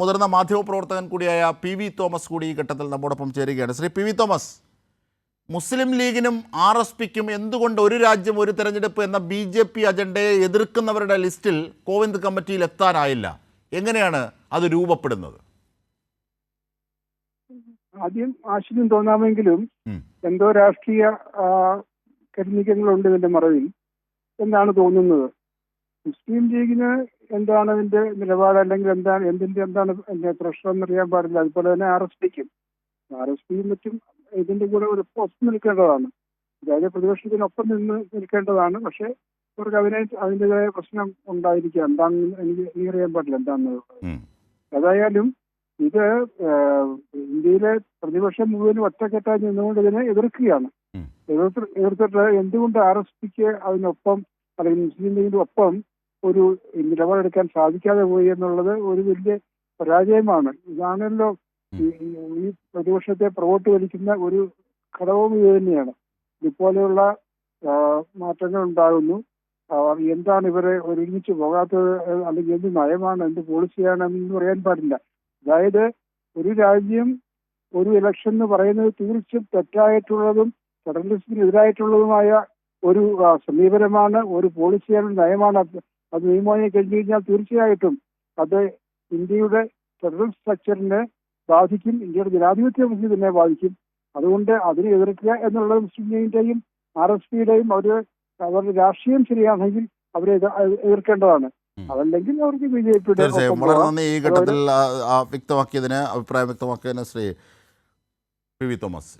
മുതിർന്ന മാധ്യമപ്രവർത്തകൻ കൂടിയായ പി വി തോമസ് കൂടി ഈ ഘട്ടത്തിൽ നമ്മോടൊപ്പം ചേരുകയാണ്. ശ്രീ പി വി തോമസ് മുസ്ലിം ലീഗിനും ആർ എസ് പിക്കും എന്തുകൊണ്ട് ഒരു രാജ്യം ഒരു തെരഞ്ഞെടുപ്പ് എന്ന ബി ജെ പി അജണ്ടയെ എതിർക്കുന്നവരുടെ ലിസ്റ്റിൽ കോവിന്ദ് കമ്മിറ്റിയിൽ എത്താനായില്ല? എങ്ങനെയാണ് അത് രൂപപ്പെടുന്നത്? ആദ്യം ആശ്ചര്യം തോന്നാമെങ്കിലും എന്തോ രാഷ്ട്രീയ കരുനീക്കങ്ങളുണ്ട് ഇതിന്റെ മറവിൽ. എന്നാണ് തോന്നുന്നത്? മുസ്ലിം ലീഗിന് എന്താണ് അതിന്റെ നിലപാട്? അല്ലെങ്കിൽ എന്താണ് എന്തിന്റെ എന്താണ് പ്രശ്നം എന്നറിയാൻ പാടില്ല. അതുപോലെ തന്നെ ആർ എസ് പിക്കും ആർ എസ് പിയും മറ്റും ഇതിന്റെ കൂടെ ഒരു ഒപ്പം നിൽക്കേണ്ടതാണ്. അതായത് പ്രതിപക്ഷത്തിനൊപ്പം നിന്ന് നിൽക്കേണ്ടതാണ്. പക്ഷെ അവർക്ക് അതിനെ അതിന്റെതായ പ്രശ്നം ഉണ്ടായിരിക്കുക എന്താണെന്ന് എനിക്ക് അറിയാൻ പാടില്ല എന്താണെന്നുള്ളത്. ഏതായാലും ഇത് ഇന്ത്യയിലെ പ്രതിപക്ഷം മുഴുവനും ഒറ്റക്കെട്ടായി നിന്നുകൊണ്ട് ഇതിനെ എതിർക്കുകയാണ്. എതിർത്തിട്ട് എന്തുകൊണ്ട് ആർ എസ് പിക്ക് അതിനൊപ്പം അല്ലെങ്കിൽ മുസ്ലിം ലീഗിന്റെ ഒപ്പം ഒരു നിലപാടെടുക്കാൻ സാധിക്കാതെ പോയി എന്നുള്ളത് ഒരു വലിയ പരാജയമാണ്. ഇതാണല്ലോ ഈ- പ്രതിപക്ഷത്തെ പുറകോട്ട് വലിക്കുന്ന ഒരു ഘടകവും ഇത് തന്നെയാണ്. ഇതുപോലെയുള്ള മാറ്റങ്ങൾ ഉണ്ടാകുന്നു. എന്താണ് ഇവരെ ഒരുമിച്ച് പോകാത്തത്? അല്ലെങ്കിൽ എന്ത് നയമാണ് എന്ത് പോളിസിയാണ് എന്ന് പറയാൻ പാടില്ല. അതായത് ഒരു രാജ്യം ഒരു ഇലക്ഷൻ എന്ന് പറയുന്നത് തീർച്ചയായും തെറ്റായിട്ടുള്ളതും ഫെഡറലിസത്തിനെതിരായിട്ടുള്ളതുമായ ഒരു സമീപനമാണ് ഒരു പോളിസിയാണ് നയമാണ്. അത് നിയമമായി കഴിഞ്ഞു കഴിഞ്ഞാൽ തീർച്ചയായിട്ടും അത് ഇന്ത്യയുടെ ഫെഡറൽ സ്ട്രക്ചറിനെ ബാധിക്കും. ഇന്ത്യയുടെ ജനാധിപത്യ വ്യവസ്ഥയെ തന്നെ ബാധിക്കും. അതുകൊണ്ട് അതിനെ എതിർക്കുക എന്നുള്ളത് മുസ്ലിം ലീഗിന്റെയും ആർ എസ് പിയുടെയും അവർ അവരുടെ രാഷ്ട്രീയം ശരിയാണെങ്കിൽ അവരെ എതിർ- എതിർക്കേണ്ടതാണ്. അതല്ലെങ്കിൽ അവർക്ക് ബി ജെ പിയുടെ തീർച്ചയായും. വളരെ നന്ദി ഈ ഘട്ടത്തിൽ വ്യക്തമാക്കിയതിന് അഭിപ്രായം വ്യക്തമാക്കിയതിന് ശ്രീ പി വി തോമസ്